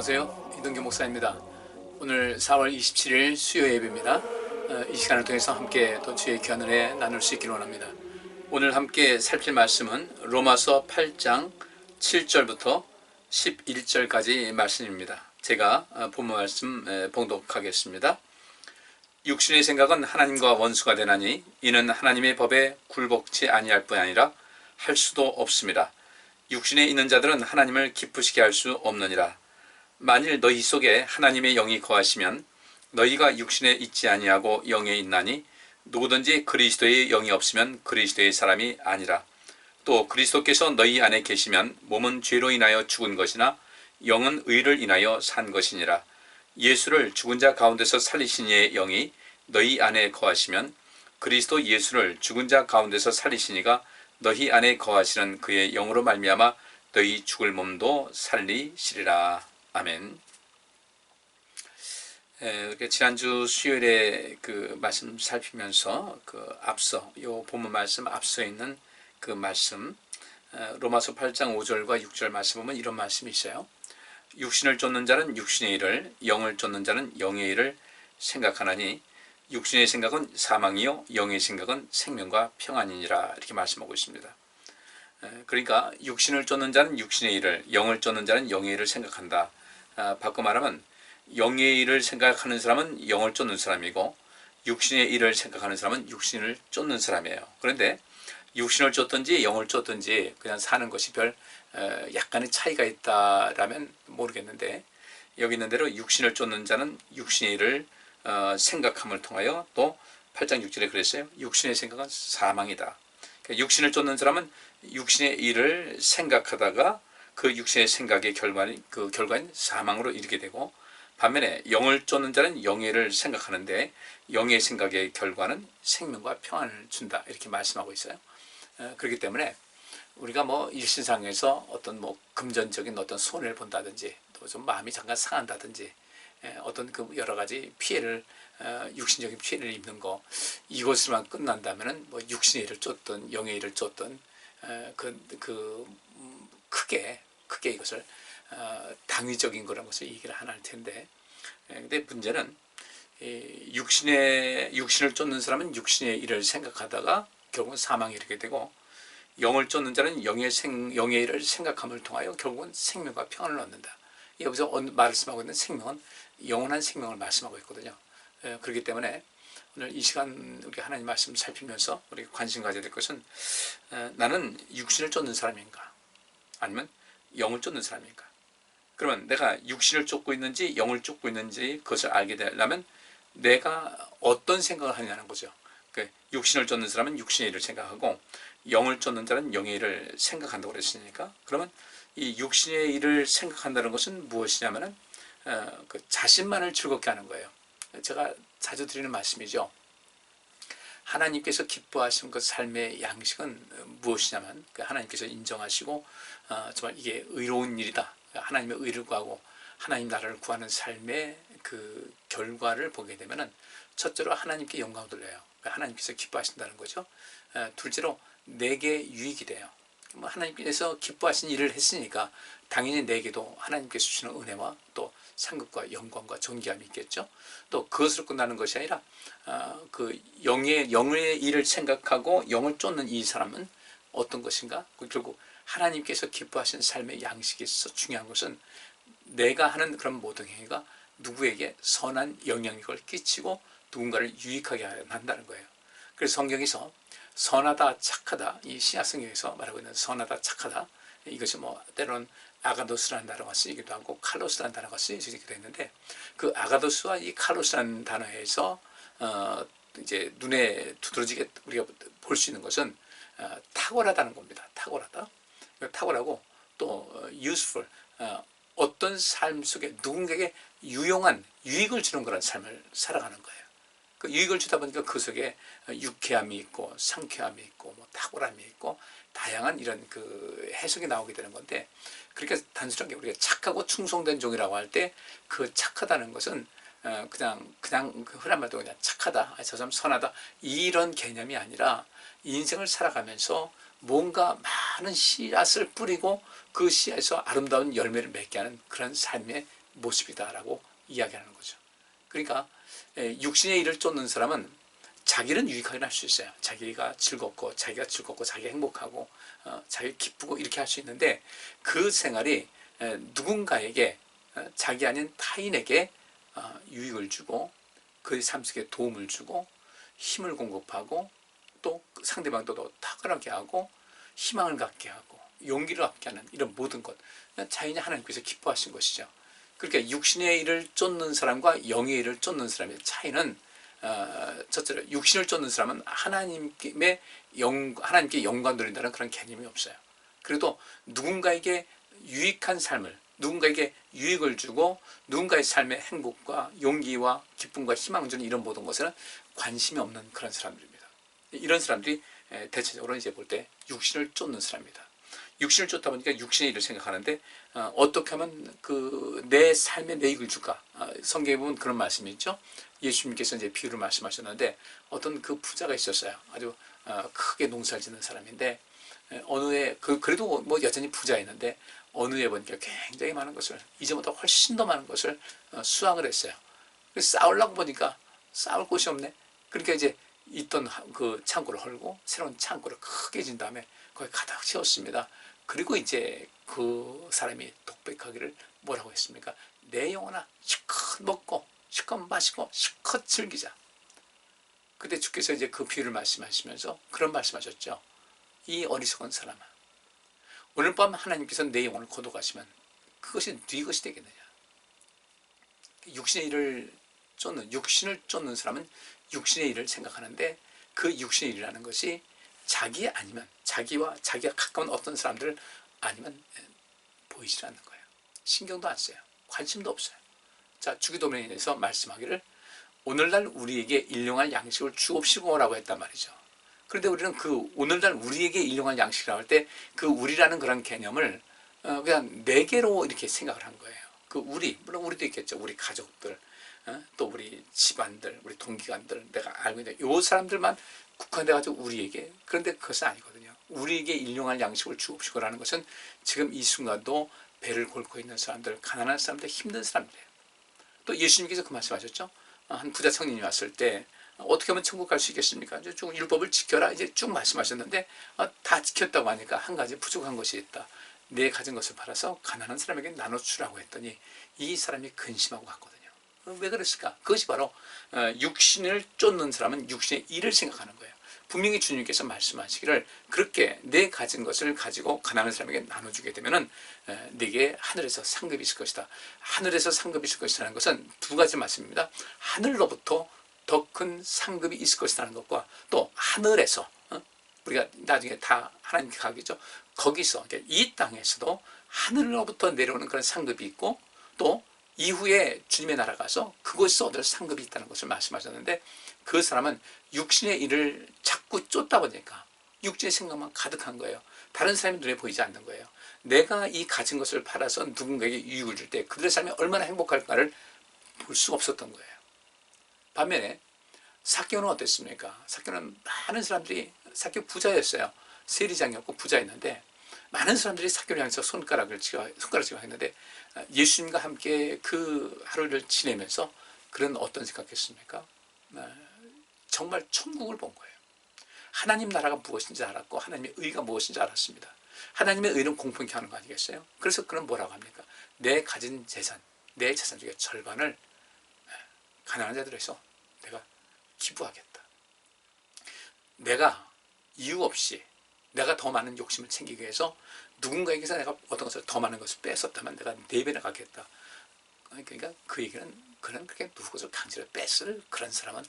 안녕하세요. 이동규 목사입니다. 오늘 4월 27일 수요 예배입니다. 어, 이 시간을 통해서 함께 또 주의 귀한 나눌 수 있기를 원합니다. 오늘 함께 살필 말씀은 로마서 8장 7절부터 11절까지 말씀입니다. 제가 어, 본문 말씀 에, 봉독하겠습니다. 육신의 생각은 하나님과 원수가 되나니 이는 하나님의 법에 굴복치 아니할 뿐 아니라 할 수도 없습니다. 육신에 있는 자들은 하나님을 기쁘시게 할 수 없느니라. 만일 너희 속에 하나님의 영이 거하시면 너희가 육신에 있지 아니하고 영에 있나니 누구든지 그리스도의 영이 없으면 그리스도의 사람이 아니라. 또 그리스도께서 너희 안에 계시면 몸은 죄로 인하여 죽은 것이나 영은 의를 인하여 산 것이니라. 예수를 죽은 자 가운데서 살리신 이의 영이 너희 안에 거하시면 그리스도 예수를 죽은 자 가운데서 살리시니가 너희 안에 거하시는 그의 영으로 말미암아 너희 죽을 몸도 살리시리라. 아멘. 에, 지난주 수요일에 그 말씀 살피면서 그 앞서 요 본문 말씀 앞서 있는 그 말씀 에, 로마서 8장 5절과 6절 말씀 보면 이런 말씀이 있어요. 육신을 쫓는 자는 육신의 일을 영을 쫓는 자는 영의 일을 생각하나니 육신의 생각은 사망이요 영의 생각은 생명과 평안이니라 이렇게 말씀하고 있습니다. 그러니까 육신을 쫓는 자는 육신의 일을 영을 쫓는 자는 영의 일을 생각한다. 아, 바꿔 말하면 영의 일을 생각하는 사람은 영을 쫓는 사람이고 육신의 일을 생각하는 사람은 육신을 쫓는 사람이에요. 그런데 육신을 쫓든지 영을 쫓든지 그냥 사는 것이 별 약간의 차이가 있다라면 모르겠는데 여기 있는 대로 육신을 쫓는 자는 육신의 일을 어, 생각함을 통하여 또 8장 6절에 그랬어요. 육신의 생각은 사망이다. 그러니까 육신을 쫓는 사람은 육신의 일을 생각하다가 그 육신의 생각의 결과는 그 결과인 사망으로 이르게 되고 반면에 영을 쫓는 자는 영예를 생각하는데 영의 생각의 결과는 생명과 평안을 준다 이렇게 말씀하고 있어요. 어, 그렇기 때문에 우리가 뭐 일신상에서 어떤 뭐 금전적인 어떤 손해를 본다든지 또 좀 마음이 잠깐 상한다든지 어떤 그 여러 가지 피해를 어, 육신적인 피해를 입는 거 이것으로만 끝난다면은 뭐 육신의 일을 쫓든 영의 일을 쫓든 그, 그 음, 크게 크게 이것을 어, 당위적인 거라는 것을 얘기를 하나 할 텐데 근데 문제는 육신의 육신을 쫓는 사람은 육신의 일을 생각하다가 결국은 사망에 이르게 되고 영을 쫓는 자는 영의 생 영의 일을 생각함을 통하여 결국은 생명과 평안을 얻는다. 여기서 말씀하고 있는 생명은 영원한 생명을 말씀하고 있거든요. 그렇기 때문에 오늘 이 시간 우리 하나님 말씀 살피면서 우리 관심 가져야 될 것은 나는 육신을 쫓는 사람인가 아니면 영을 쫓는 사람인가 그러면 내가 육신을 쫓고 있는지 영을 쫓고 있는지 그것을 알게 되려면 내가 어떤 생각을 하냐는 거죠. 그 육신을 쫓는 사람은 육신의 일을 생각하고 영을 쫓는 자는 영의 일을 생각한다고 그랬으니까 그러면 이 육신의 일을 생각한다는 것은 무엇이냐면은 어, 그 자신만을 즐겁게 하는 거예요. 제가 자주 드리는 말씀이죠. 하나님께서 기뻐하시는 그 삶의 양식은 무엇이냐면 그 하나님께서 인정하시고 어, 정말 이게 의로운 일이다. 하나님의 의를 구하고 하나님 나라를 구하는 삶의 그 결과를 보게 되면은 첫째로 하나님께 영광을 돌려요. 하나님께서 기뻐하신다는 거죠. 어, 둘째로 내게 유익이 돼요. 뭐 하나님께서 기뻐하신 일을 했으니까 당연히 내게도 하나님께서 주시는 은혜와 또 상급과 영광과 존귀함이 있겠죠. 또 그것으로 끝나는 것이 아니라 어, 그 영의 영의 일을 생각하고 영을 쫓는 이 사람은 어떤 것인가? 그 결국 하나님께서 기뻐하시는 삶의 양식이 있어 중요한 것은 내가 하는 그런 모든 행위가 누구에게 선한 영향력을 끼치고 누군가를 유익하게 한다는 거예요. 그래서 성경에서 선하다 착하다 이 신약 성경에서 말하고 있는 선하다 착하다 이것이 뭐 때로는 아가도스라는 단어가 쓰이기도 하고 칼로스라는 단어가 쓰이기도 했는데 그 아가도스와 이 칼로스라는 단어에서 어 이제 눈에 두드러지게 우리가 볼 수 있는 것은 어 탁월하다는 겁니다. 탁월하다. 탁월하고 또 useful 어 어떤 삶 속에 누군가에게 유용한 유익을 주는 그런 삶을 살아가는 거예요. 그 유익을 주다 보니까 그 속에 유쾌함이 있고 상쾌함이 있고 뭐 탁월함이 있고 다양한 이런 그 해석이 나오게 되는 건데 그렇게 단순하게 우리가 착하고 충성된 종이라고 할 때 그 착하다는 것은 어 그냥 그냥 그 흔한 말도 그냥 착하다, 아, 저 사람 선하다 이런 개념이 아니라 인생을 살아가면서 뭔가 많은 씨앗을 뿌리고 그 씨앗에서 아름다운 열매를 맺게 하는 그런 삶의 모습이다라고 이야기하는 거죠. 그러니까 에, 육신의 일을 쫓는 사람은 자기는 유익하게 할 수 있어요. 자기가 즐겁고 자기가 즐겁고 자기가 행복하고 어, 자기가 기쁘고 이렇게 할 수 있는데 그 생활이 에, 누군가에게 어, 자기 아닌 타인에게 어, 유익을 주고 그의 삶 속에 도움을 주고 힘을 공급하고 또 상대방도 더 탁월하게 하고 희망을 갖게 하고 용기를 갖게 하는 이런 모든 것 자연히 하나님께서 기뻐하신 것이죠. 그러니까 육신의 일을 쫓는 사람과 영의 일을 쫓는 사람의 차이는 어, 첫째로 육신을 쫓는 사람은 하나님의 영 하나님께 영광 돌린다는 그런 개념이 없어요. 그래도 누군가에게 유익한 삶을 누군가에게 유익을 주고 누군가의 삶의 행복과 용기와 기쁨과 희망 주는 이런 모든 것에는 관심이 없는 그런 사람들입니다. 이런 사람들이 에, 대체적으로 이제 볼 때 육신을 쫓는 사람입니다. 육신을 쫓다 보니까 육신의 일을 생각하는데 어, 떻게 하면 그 내 삶에 내 이익을 줄까? 어, 성경에 보면 그런 말씀이 있죠. 예수님께서 이제 비유를 말씀하셨는데 어떤 그 부자가 있었어요. 아주 어, 크게 농사를 짓는 사람인데 에, 어느 해 그, 그래도 뭐 여전히 부자였는데 어느 해 보니까 굉장히 많은 것을 이제보다 훨씬 더 많은 것을 어, 수확을 했어요. 그래서 싸우려고 보니까 싸울 곳이 없네. 그러니까 이제 있던 하- 그 창고를 헐고 새로운 창고를 크게 진 다음에 거기 가득 채웠습니다. 그리고 이제 그 사람이 독백하기를 뭐라고 했습니까? 내 영혼아 실컷 먹고 실컷 마시고 실컷 즐기자. 그때 주께서 이제 그 비유를 말씀하시면서 그런 말씀하셨죠. 이 어리석은 사람아. 오늘 밤 하나님께서 내 영혼을 거둬가시면 그것이 네 것이 되겠느냐. 육신의 일을 쫓는 육신을 쫓는 사람은 육신의 일을 생각하는데 그 육신의 일이라는 것이 자기 아니면 자기와 자기가 가까운 어떤 사람들을 아니면 보이질 않는 거예요. 신경도 안 써요. 관심도 없어요. 자 주기도문에서 말씀하기를 오늘날 우리에게 일용할 양식을 주옵시고라고 했단 말이죠. 그런데 우리는 그 오늘날 우리에게 일용할 양식이라고 할 때 그 우리라는 그런 개념을 어, 그냥 네 개로 이렇게 생각을 한 거예요. 그 우리 물론 우리도 있겠죠. 우리 가족들 어? 또 우리 집안들, 우리 동기관들 내가 알고 있는 요 사람들만 국한돼 가지고 우리에게 그런데 그것은 아니거든요. 우리에게 일용할 양식을 주옵시고 라는 것은 지금 이 순간도 배를 골고 있는 사람들, 가난한 사람들, 힘든 사람들이에요. 또 예수님께서 그 말씀하셨죠. 어, 한 부자 청년이 왔을 때 어, 어떻게 하면 천국 갈 수 있겠습니까? 이제 쭉 율법을 지켜라 이제 쭉 말씀하셨는데 어, 다 지켰다고 하니까 한 가지 부족한 것이 있다. 내 가진 것을 팔아서 가난한 사람에게 나눠주라고 했더니 이 사람이 근심하고 갔거든요. 어, 왜 그랬을까? 그것이 바로 어, 육신을 쫓는 사람은 육신의 일을 생각하는 거예요. 분명히 주님께서 말씀하시기를 그렇게 내 가진 것을 가지고 가난한 사람에게 나눠주게 되면은 에, 내게 하늘에서 상급이 있을 것이다. 하늘에서 상급이 있을 것이라는 것은 두 가지 말씀입니다. 하늘로부터 더 큰 상급이 있을 것이라는 것과 또 하늘에서 어? 우리가 나중에 다 하나님께 가겠죠. 거기서 그러니까 이 땅에서도 하늘로부터 내려오는 그런 상급이 있고 또 이후에 주님의 나라 가서 그곳에서 얻을 상급이 있다는 것을 말씀하셨는데 그 사람은 육신의 일을 자꾸 쫓다 보니까 육체의 생각만 가득한 거예요. 다른 사람이 눈에 보이지 않는 거예요. 내가 이 가진 것을 팔아서 누군가에게 유익을 줄 때 그들의 삶이 얼마나 행복할까를 볼 수가 없었던 거예요. 반면에 사교는 어땠습니까? 사교는 많은 사람들이 사교 부자였어요. 세리장이었고 부자였는데 많은 사람들이 사교를 향해서 손가락을 찍어 손가락 찍어 했는데 예수님과 함께 그 하루를 지내면서 그런 어떤 생각했습니까? 어, 정말 천국을 본 거예요. 하나님 나라가 무엇인지 알았고 하나님의 의가 무엇인지 알았습니다. 하나님의 의는 공평히 하는 거 아니겠어요? 그래서 그는 뭐라고 합니까? 내 가진 재산, 내 재산 중에 절반을 가난한 자들에서 내가 기부하겠다. 내가 이유 없이 내가 더 많은 욕심을 챙기기 위해서 누군가에게서 내가 어떤 것을 더 많은 것을 뺐었다면 내가 네 배나 갖겠다. 그러니까 그 얘기는 그는 그렇게 누구 것을 강제로 뺐을 그런 사람은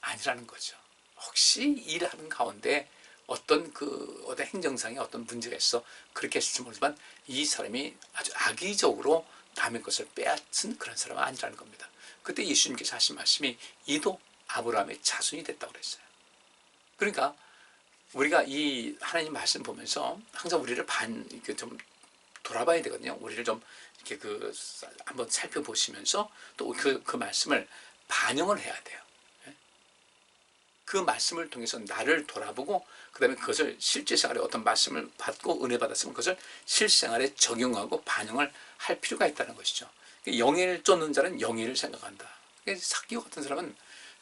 아니라는 거죠. 혹시 일하는 가운데 어떤 그 어떤 행정상에 어떤 문제가 있어 그렇게 했을지 모르지만 이 사람이 아주 악의적으로 남의 것을 빼앗은 그런 사람은 아니라는 겁니다. 그때 예수님께서 하신 말씀이 이도 아브라함의 자손이 됐다고 그랬어요. 그러니까 우리가 이 하나님 말씀 보면서 항상 우리를 반 이렇게 좀 돌아봐야 되거든요. 우리를 좀 이렇게 그 한번 살펴보시면서 또그그 말씀을 반영을 해야 돼요. 예? 그 말씀을 통해서 나를 돌아보고 그 다음에 그것을 실제 생활에 어떤 말씀을 받고 은혜 받았으면 그것을 실생활에 적용하고 반영을 할 필요가 있다는 것이죠. 영예를 쫓는 자는 영예를 생각한다. 사기오 같은 사람은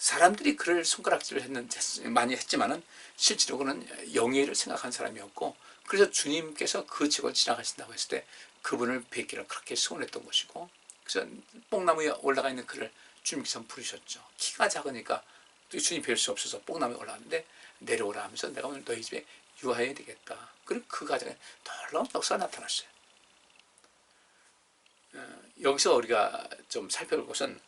사람들이 그를 손가락질을 했는 많이 했지만은 실제로 그는 영예를 생각한 사람이었고 그래서 주님께서 그 지역을 지나가신다고 했을 때 그분을 뵙기를 그렇게 소원했던 것이고 그래서 뽕나무에 올라가 있는 그를 주님께서 부르셨죠. 키가 작으니까 또 주님 뵐 수 없어서 뽕나무에 올라왔는데 내려오라 하면서 내가 오늘 너희 집에 유하해야 되겠다. 그리고 그 가정에 놀라운 역사가 나타났어요. 어, 여기서 우리가 좀 살펴볼 것은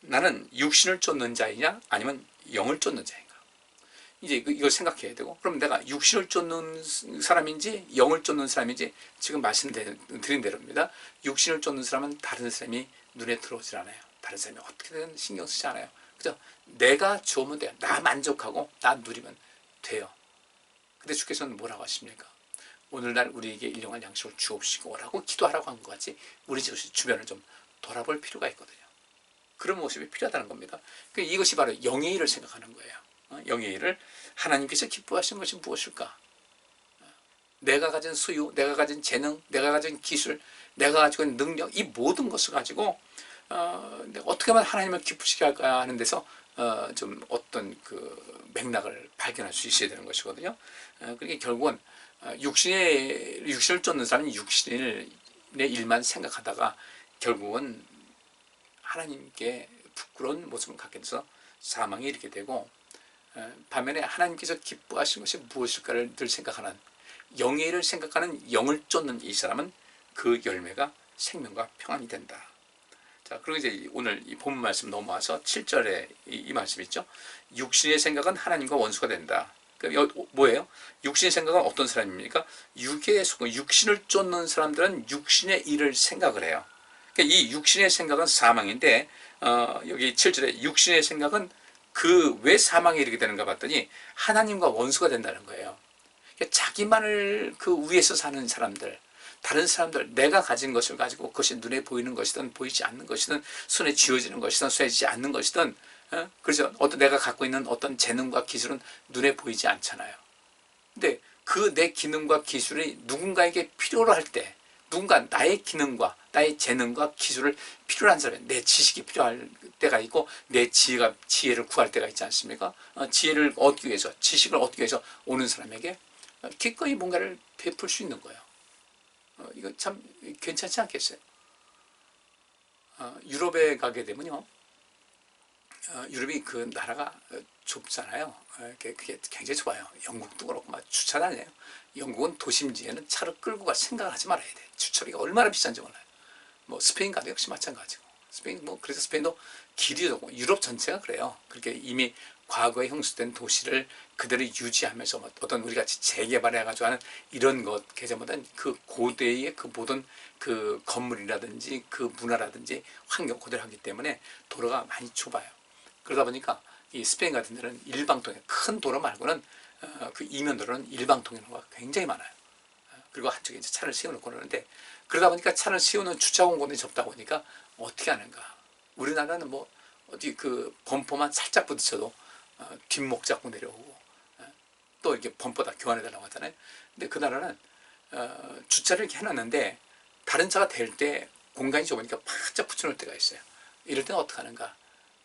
나는 육신을 쫓는 자이냐 아니면 영을 쫓는 자인가? 이제 이걸 생각해야 되고 그럼 내가 육신을 쫓는 사람인지 영을 쫓는 사람인지 지금 말씀드린 대로입니다. 육신을 쫓는 사람은 다른 사람이 눈에 들어오질 않아요. 다른 사람이 어떻게든 신경 쓰지 않아요. 그죠? 내가 좋으면 돼요. 나 만족하고 나 누리면 돼요. 근데 주께서는 뭐라고 하십니까 오늘날 우리에게 일용할 양식을 주옵시고 라고 기도하라고 한것 같이 우리 주변을 좀 돌아볼 필요가 있거든요. 그런 모습이 필요하다는 겁니다. 그 이것이 바로 영의 일을 생각하는 거예요. 어, 영의 일을 하나님께서 기뻐하시는 것이 무엇일까? 어, 내가 가진 수유, 내가 가진 재능, 내가 가진 기술, 내가 가지고 있는 능력, 이 모든 것을 가지고 어, 어떻게 하면 하나님을 기쁘시게 할까 하는 데서 어, 좀 어떤 그 맥락을 발견할 수 있어야 되는 것이거든요. 어, 그게 결국은 어, 육신의 육신을 쫓는 사람은 육신의 일만 생각하다가 결국은 하나님께 부끄러운 모습을 갖게 돼서 사망에 이르게 되고 어, 반면에 하나님께서 기뻐하신 것이 무엇일까를 늘 생각하는 영예를 의 생각하는 영을 쫓는 이 사람은 그 열매가 생명과 평안이 된다. 자, 그리고 이제 오늘 이 본문 말씀 넘어와서 7절에 이, 이 말씀 있죠. 육신의 생각은 하나님과 원수가 된다. 그 뭐예요? 육신의 생각은 어떤 사람입니까? 육의 속 육신을 쫓는 사람들은 육신의 일을 생각을 해요. 그러니까 이 육신의 생각은 사망인데 어, 여기 7절에 육신의 생각은 그 왜 사망에 이르게 되는가 봤더니 하나님과 원수가 된다는 거예요. 그러니까 자기만을 그 위에서 사는 사람들, 다른 사람들, 내가 가진 것을 가지고 그것이 눈에 보이는 것이든 보이지 않는 것이든 손에 쥐어지는 것이든 쇠지지 않는 것이든 어? 그래서 어떤 내가 갖고 있는 어떤 재능과 기술은 눈에 보이지 않잖아요. 근데 그 내 기능과 기술이 누군가에게 필요로 할 때, 누군가 나의 기능과 나의 재능과 기술을 필요로 한 사람이 내 지식이 필요할 때가 있고 내 지혜가 지혜를 구할 때가 있지 않습니까? 어, 지혜를 얻기 위해서 지식을 얻기 위해서 오는 사람에게 기꺼이 뭔가를 베풀 수 있는 거예요. 어, 이거 참 괜찮지 않겠어요? 어, 유럽에 가게 되면요. 어, 유럽이 그 나라가 좁잖아요. 어, 그게 굉장히 좁아요. 영국도 그렇고 막 주차 다녀요. 영국은 도심지에는 차를 끌고 갈 생각을 하지 말아야 돼. 주차비가 얼마나 비싼지 몰라요. 뭐 스페인 가도 역시 마찬가지고. 스페인 뭐 그래서 스페인도 길이 좁고 유럽 전체가 그래요. 그렇게 이미 과거에 형성된 도시를 그대로 유지하면서 뭐 어떤 우리 같이 재개발해 가지고 하는 이런 것 개념보다는 그 고대의 그 모든 그 건물이라든지 그 문화라든지 환경 그대로 하기 때문에 도로가 많이 좁아요. 그러다 보니까 이 스페인 같은 데는 일방통행, 큰 도로 말고는 어, 그 이면도로는 일방통행로가 굉장히 많아요. 어, 그리고 한쪽에 이제 차를 세워놓고 그러는데 그러다 보니까 차를 세우는 주차 공간이 좁다 보니까 어떻게 하는가. 우리나라는 뭐 어디 그 범퍼만 살짝 부딪혀도 어, 뒷목 잡고 내려오고 어, 또 이렇게 범퍼 다 교환해달라고 하잖아요. 근데 그 나라는 어, 주차를 이렇게 해놨는데 다른 차가 될 때 공간이 좁으니까 바짝 붙여놓을 때가 있어요. 이럴 때는 어떻게 하는가.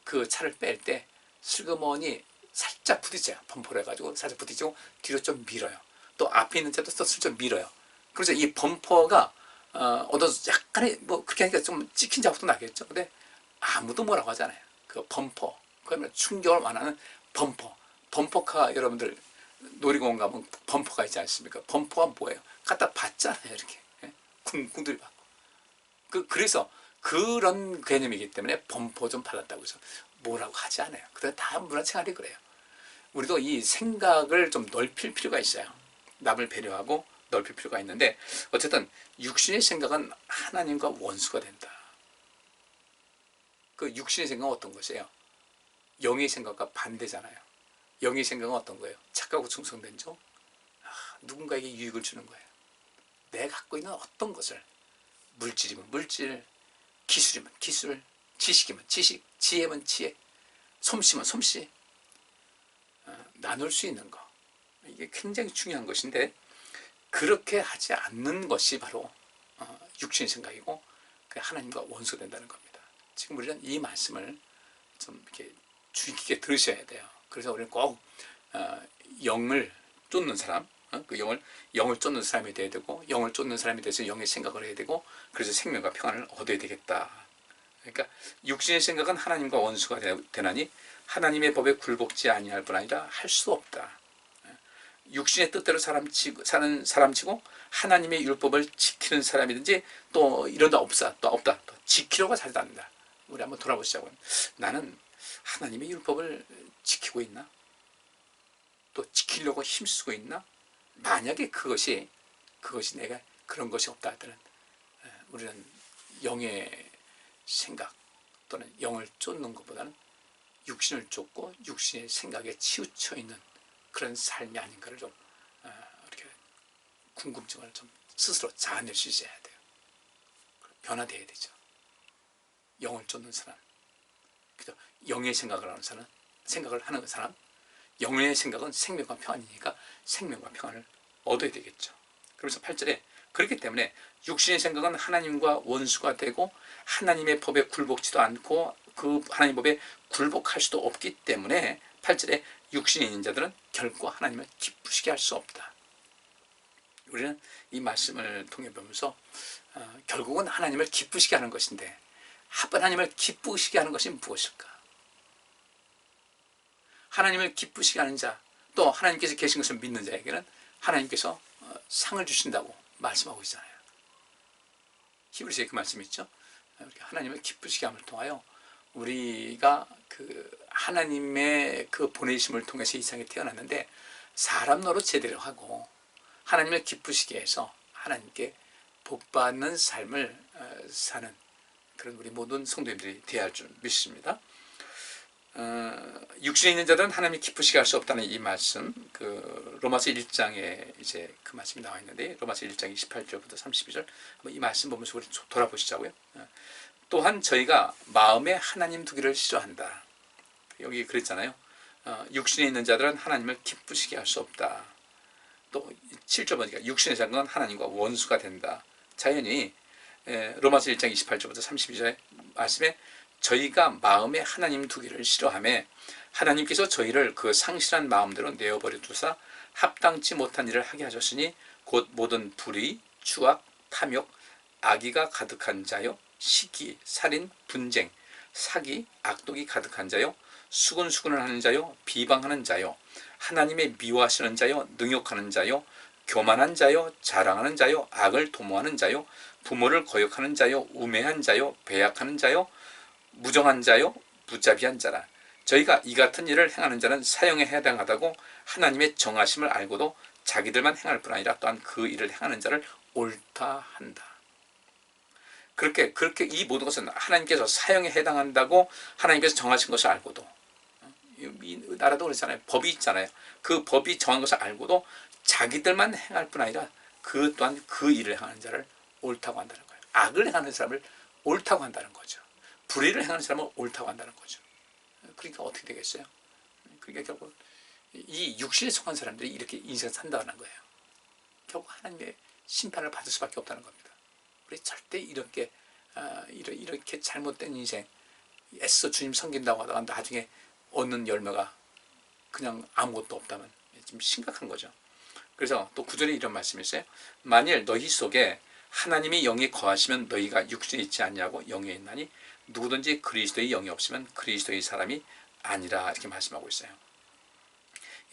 그 차를 뺄 때 슬그머니 살짝 부딪혀요. 범퍼로 해가지고 살짝 부딪히고 뒤로 좀 밀어요. 또 앞에 있는 차도 또 슬쩍 밀어요. 그래서 이 범퍼가 어, 얻어서 약간의 뭐 그렇게 하니까 좀 찍힌 자국도 나겠죠. 근데 아무도 뭐라고 하잖아요. 그 범퍼. 그러면 충격을 완화하는 범퍼. 범퍼카 여러분들 놀이공원 가면 범퍼가 있지 않습니까? 범퍼가 뭐예요? 갖다 받잖아요. 이렇게. 예? 궁둥이 받고. 그, 그래서 그런 개념이기 때문에 범퍼 좀 받았다고 해서 뭐라고 하지 않아요. 그래 다 문화생활이 그래요. 우리도 이 생각을 좀 넓힐 필요가 있어요. 남을 배려하고 넓힐 필요가 있는데 어쨌든 육신의 생각은 하나님과 원수가 된다. 그 육신의 생각은 어떤 것이에요? 영의 생각과 반대잖아요. 영의 생각은 어떤 거예요? 착하고 충성된 종? 아, 누군가에게 유익을 주는 거예요. 내가 갖고 있는 어떤 것을 물질이면 물질, 기술이면 기술, 지식이면 지식, 지혜면 지혜, 솜씨면 솜씨 어, 나눌 수 있는 거 이게 굉장히 중요한 것인데 그렇게 하지 않는 것이 바로 어, 육신 생각이고 그 하나님과 원수가 된다는 겁니다. 지금 우리는 이 말씀을 좀 이렇게 주의 깊게 들으셔야 돼요. 그래서 우리는 꼭 어, 영을 쫓는 사람, 어? 그 영을 영을 쫓는 사람이 돼야 되고 영을 쫓는 사람이 돼서 영의 생각을 해야 되고 그래서 생명과 평안을 얻어야 되겠다. 그러니까 육신의 생각은 하나님과 원수가 되- 되나니 하나님의 법에 굴복지 아니할 뿐 아니라 할 수 없다. 육신의 뜻대로 사람 치고, 사는 사람 치고 하나님의 율법을 지키는 사람이든지 또 이런 데 없어 또 없다. 또 지키려고 살지 않는다. 우리 한번 돌아보시자고요 나는 하나님의 율법을 지키고 있나? 또 지키려고 힘쓰고 있나 만약에 그것이 그것이 내가 그런 것이 없다 하더는 에, 우리는 영의 생각 또는 영을 쫓는 것보다는 육신을 쫓고 육신의 생각에 치우쳐 있는 그런 삶이 아닌가를 좀 어, 이렇게 궁금증을 좀 스스로 자아낼 수 있어야 돼요. 변화돼야 되죠. 영을 쫓는 사람, 그죠? 영의 생각을 하는 사람, 생각을 하는 사람, 영의 생각은 생명과 평안이니까 생명과 평안을 얻어야 되겠죠. 그래서 8절에 그렇기 때문에 육신의 생각은 하나님과 원수가 되고 하나님의 법에 굴복지도 않고 그 하나님 법에 굴복할 수도 없기 때문에 8절에 육신에 있는 자들은 결코 하나님을 기쁘시게 할 수 없다. 우리는 이 말씀을 통해 보면서 어, 결국은 하나님을 기쁘시게 하는 것인데 하나님을 기쁘시게 하는 것이 무엇일까? 하나님을 기쁘시게 하는 자, 또 하나님께서 계신 것을 믿는 자에게는 하나님께서 어, 상을 주신다고 말씀하고 있잖아요. 히브리서에 그 말씀 있죠. 하나님을 기쁘시게 함을 통하여 우리가 그 하나님의 그 보내심을 통해서 이 세상에 태어났는데 사람 노릇 제대로 하고 하나님을 기쁘시게 해서 하나님께 복받는 삶을 어, 사는 그런 우리 모든 성도님들이 되어야 할 줄 믿습니다. 어, 육신에 있는 자들은 하나님이 기쁘시게 할 수 없다는 이 말씀, 그 로마서 1장에 이제 그 말씀이 나와 있는데 로마서 1장 28절부터 32절 한번 이 말씀 보면서 우리 돌아보시자고요. 어, 또한 저희가 마음에 하나님 두기를 싫어한다. 여기 그랬잖아요. 어, 육신에 있는 자들은 하나님을 기쁘시게 할 수 없다. 또 7절 보니까 육신의 자는 하나님과 원수가 된다. 자연히 에, 로마서 1장 28절부터 32절의 말씀에 저희가 마음에 하나님 두기를 싫어하며 하나님께서 저희를 그 상실한 마음대로 내어버려 두사 합당치 못한 일을 하게 하셨으니 곧 모든 불의, 추악, 탐욕, 악의가 가득한 자요 시기, 살인, 분쟁, 사기, 악독이 가득한 자요 수근수근을 하는 자요 비방하는 자요 하나님의 미워하시는 자요 능욕하는 자요 교만한 자요 자랑하는 자요 악을 도모하는 자요 부모를 거역하는 자요 우매한 자요 배약하는 자요 무정한 자요 무자비한 자라 저희가 이 같은 일을 행하는 자는 사형에 해당하다고 하나님의 정하심을 알고도 자기들만 행할 뿐 아니라 또한 그 일을 행하는 자를 옳다 한다. 그렇게 그렇게 이 모든 것은 하나님께서 사형에 해당한다고 하나님께서 정하신 것을 알고도 이 나라도 그렇잖아요. 법이 있잖아요. 그 법이 정한 것을 알고도 자기들만 행할 뿐 아니라 그 또한 그 일을 행하는 자를 옳다고 한다는 거예요. 악을 행하는 사람을 옳다고 한다는 거죠. 불의를 행하는 사람은 옳다고 한다는 거죠. 그러니까 어떻게 되겠어요? 그러니까 결국 이 육신에 속한 사람들이 이렇게 인생을 산다는 거예요. 결국 하나님의 심판을 받을 수밖에 없다는 겁니다. 우리 절대 이렇게 아, 이렇게 잘못된 인생 애써 주님 섬긴다고 하다가 나중에 얻는 열매가 그냥 아무것도 없다면 좀 심각한 거죠. 그래서 또 구절에 이런 말씀이 있어요. 만일 너희 속에 하나님의 영이 거하시면 너희가 육신에 있지 않냐고 영에 있나니 누구든지 그리스도의 영이 없으면 그리스도의 사람이 아니라 이렇게 말씀하고 있어요.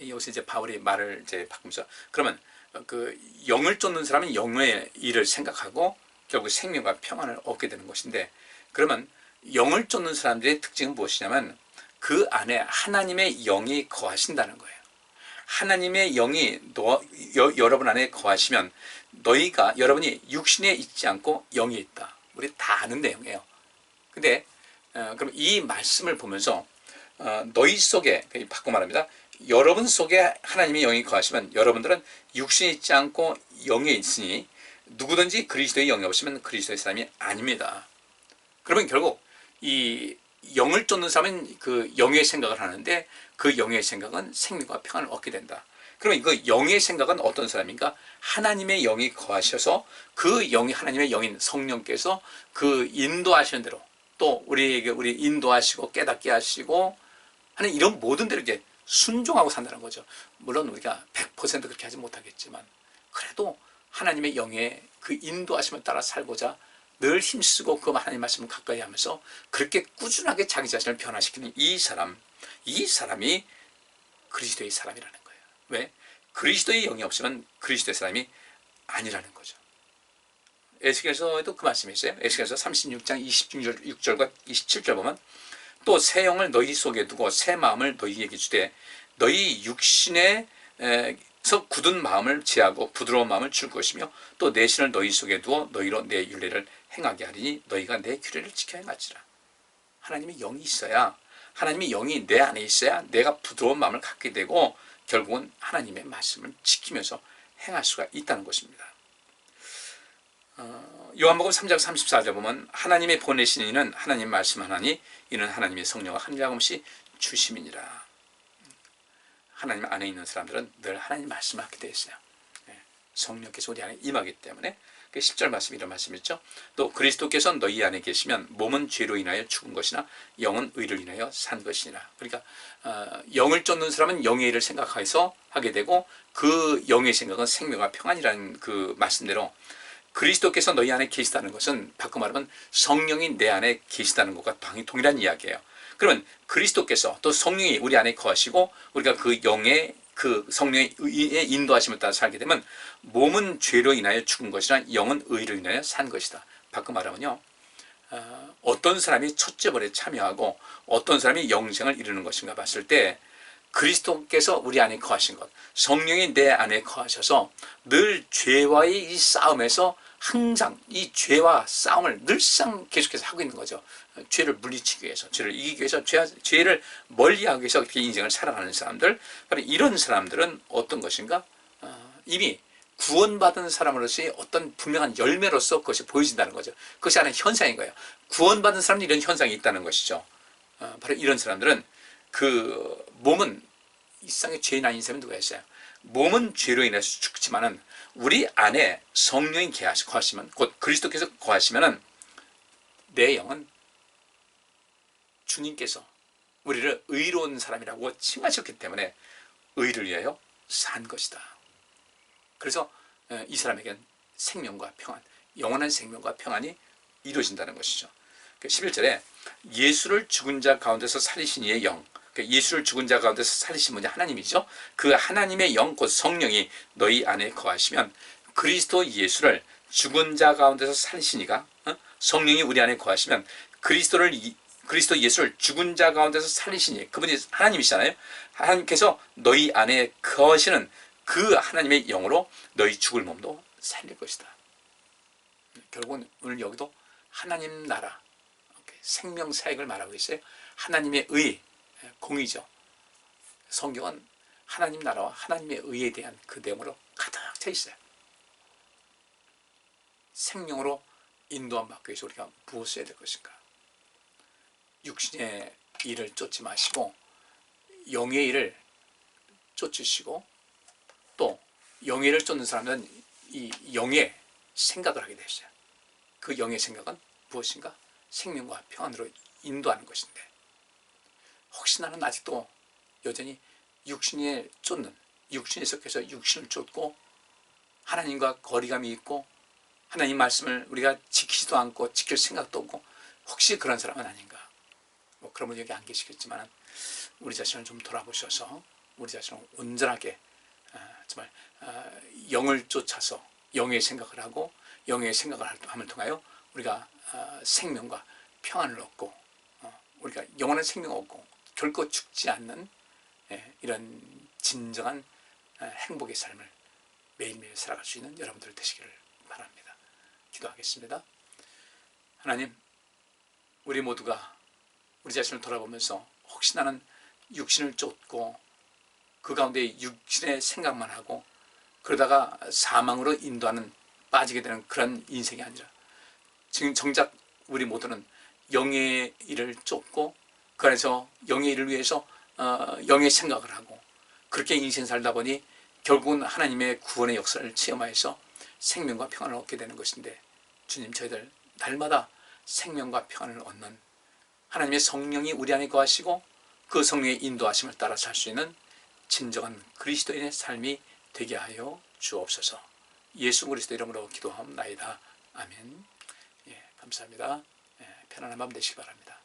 여기서 이제 바울이 말을 이제 바꾸면서 그러면 그 영을 쫓는 사람은 영의 일을 생각하고 결국 생명과 평안을 얻게 되는 것인데 그러면 영을 쫓는 사람들의 특징은 무엇이냐면 그 안에 하나님의 영이 거하신다는 거예요. 하나님의 영이 너, 여, 여러분 안에 거하시면 너희가 여러분이 육신에 있지 않고 영이 있다. 우리 다 아는 내용이에요. 근데 어, 그럼 이 말씀을 보면서 어, 너희 속에 바꿔 말합니다. 여러분 속에 하나님의 영이 거하시면 여러분들은 육신에 있지 않고 영에 있으니 누구든지 그리스도의 영이 없으면 그리스도의 사람이 아닙니다. 그러면 결국 이 영을 쫓는 사람은 그 영의 생각을 하는데 그 영의 생각은 생명과 평안을 얻게 된다. 그러면 그 영의 생각은 어떤 사람인가? 하나님의 영이 거하셔서 그 영이 하나님의 영인 성령께서 그 인도하시는 대로 또 우리에게 우리 인도하시고 깨닫게 하시고 하는 이런 모든 대로 이렇게 순종하고 산다는 거죠. 물론 우리가 100% 그렇게 하지 못하겠지만 그래도 하나님의 영의 그 인도하심을 따라 살고자 늘 힘쓰고 그 하나님 말씀을 가까이 하면서 그렇게 꾸준하게 자기 자신을 변화시키는 이 사람, 이 사람이 그리스도의 사람이라는 거예요. 왜? 그리스도의 영이 없으면 그리스도의 사람이 아니라는 거죠. 에스겔서에도 그 말씀이 있어요. 에스겔서 36장 26절과 27절 보면 또 새 영을 너희 속에 두고 새 마음을 너희에게 주되 너희 육신에 서 굳은 마음을 제하고 부드러운 마음을 줄 것이며 또 내 신을 너희 속에 두어 너희로 내 윤례를 행하게 하리니 너희가 내 규례를 지켜 행할지라. 하나님의 영이 있어야 하나님의 영이 내 안에 있어야 내가 부드러운 마음을 갖게 되고 결국은 하나님의 말씀을 지키면서 행할 수가 있다는 것입니다. 어, 요한복음 3장 34절 보면 하나님의 보내신 이는 하나님 말씀하나니 이는 하나님의 성령과 한량없이 주심이니라. 하나님 안에 있는 사람들은 늘 하나님 말씀을 하게 되어 있어요. 예, 성령께서 우리 안에 임하기 때문에 그 10절 말씀 이런 말씀 있죠. 또 그리스도께서 너희 안에 계시면 몸은 죄로 인하여 죽은 것이나 영은 의를 인하여 산 것이니라. 그러니까 어, 영을 쫓는 사람은 영의 일을 생각해서 하게 되고 그 영의 생각은 생명과 평안이라는 그 말씀대로 그리스도께서 너희 안에 계시다는 것은 바꿔 말하면 성령이 내 안에 계시다는 것과 당연히 동일한 이야기예요. 그러면 그리스도께서 또 성령이 우리 안에 거하시고 우리가 그 영의 그 성령의 인도하심을 따라 살게 되면 몸은 죄로 인하여 죽은 것이나 영은 의로 인하여 산 것이다. 바꿔 말하면요. 어, 어떤 사람이 첫째 벌에 참여하고 어떤 사람이 영생을 이루는 것인가 봤을 때 그리스도께서 우리 안에 거하신 것, 성령이 내 안에 거하셔서 늘 죄와의 이 싸움에서 항상 이 죄와 싸움을 늘상 계속해서 하고 있는 거죠. 죄를 물리치기 위해서, 죄를 이기기 위해서, 죄, 죄를 멀리하기 위해서 이렇게 인생을 살아가는 사람들, 바로 이런 사람들은 어떤 것인가? 어, 이미 구원받은 사람으로서의 어떤 분명한 열매로서 그것이 보여진다는 거죠. 그것이 하나의 현상인 거예요. 구원받은 사람이 이런 현상이 있다는 것이죠. 어, 바로 이런 사람들은 그 몸은 이상의 죄인 아닌 사람이 누가 있어요? 몸은 죄로 인해서 죽지만은 우리 안에 성령이 거하시면 곧 그리스도께서 거하시면은 내 영은 주님께서 우리를 의로운 사람이라고 칭하셨기 때문에 의를 위하여 산 것이다. 그래서 이 사람에겐 생명과 평안, 영원한 생명과 평안이 이루어진다는 것이죠. 11절에 예수를 죽은 자 가운데서 살리신 이의 영, 예수를 죽은 자 가운데서 살리신 분이 하나님이죠. 그 하나님의 영, 곧 성령이 너희 안에 거하시면 그리스도 예수를 죽은 자 가운데서 살리시니가 어? 성령이 우리 안에 거하시면 그리스도를 그리스도 예수를 죽은 자 가운데서 살리시니 그분이 하나님이시잖아요. 하나님께서 너희 안에 거하시는 그 하나님의 영으로 너희 죽을 몸도 살릴 것이다. 결국은 오늘 여기도 하나님 나라 생명 사역을 말하고 있어요. 하나님의 의 공의죠. 성경은 하나님 나라와 하나님의 의에 대한 그 내용으로 가득 차 있어요. 생명으로 인도함 받기 위해서 우리가 무엇을 해야 될 것인가? 육신의 일을 쫓지 마시고 영의 일을 쫓으시고 또 일을 쫓는 사람은 이 영의 생각을 하게 되어요. 그 영의 생각은 무엇인가? 생명과 평안으로 인도하는 것인데 혹시 나는 아직도 여전히 육신에 쫓는 육신에 속해서 육신을 쫓고 하나님과 거리감이 있고 하나님 말씀을 우리가 지키지도 않고 지킬 생각도 없고 혹시 그런 사람은 아닌가? 뭐 그런 분 여기 안 계시겠지만 우리 자신을 좀 돌아보셔서 우리 자신을 온전하게 아, 정말 아, 영을 쫓아서 영의 생각을 하고 영의 생각을 함을 통하여 우리가 아, 생명과 평안을 얻고 어, 우리가 영원한 생명 얻고 결코 죽지 않는 예, 이런 진정한 행복의 삶을 매일매일 살아갈 수 있는 여러분들 되시기를 바랍니다. 기도하겠습니다. 하나님, 우리 모두가 우리 자신을 돌아보면서 혹시 나는 육신을 쫓고 그 가운데 육신의 생각만 하고 그러다가 사망으로 인도하는 빠지게 되는 그런 인생이 아니라 지금 정작 우리 모두는 영의 일을 쫓고 그 안에서 영의 일을 위해서 어, 영의 생각을 하고 그렇게 인생 살다 보니 결국은 하나님의 구원의 역사를 체험하여서 생명과 평안을 얻게 되는 것인데 주님 저희들 날마다 생명과 평안을 얻는 하나님의 성령이 우리 안에 거하시고 그 성령의 인도하심을 따라 살 수 있는 진정한 그리스도인의 삶이 되게 하여 주옵소서. 예수 그리스도 이름으로 기도하옵나이다. 아멘. 예, 감사합니다. 예, 편안한 밤 되시기 바랍니다.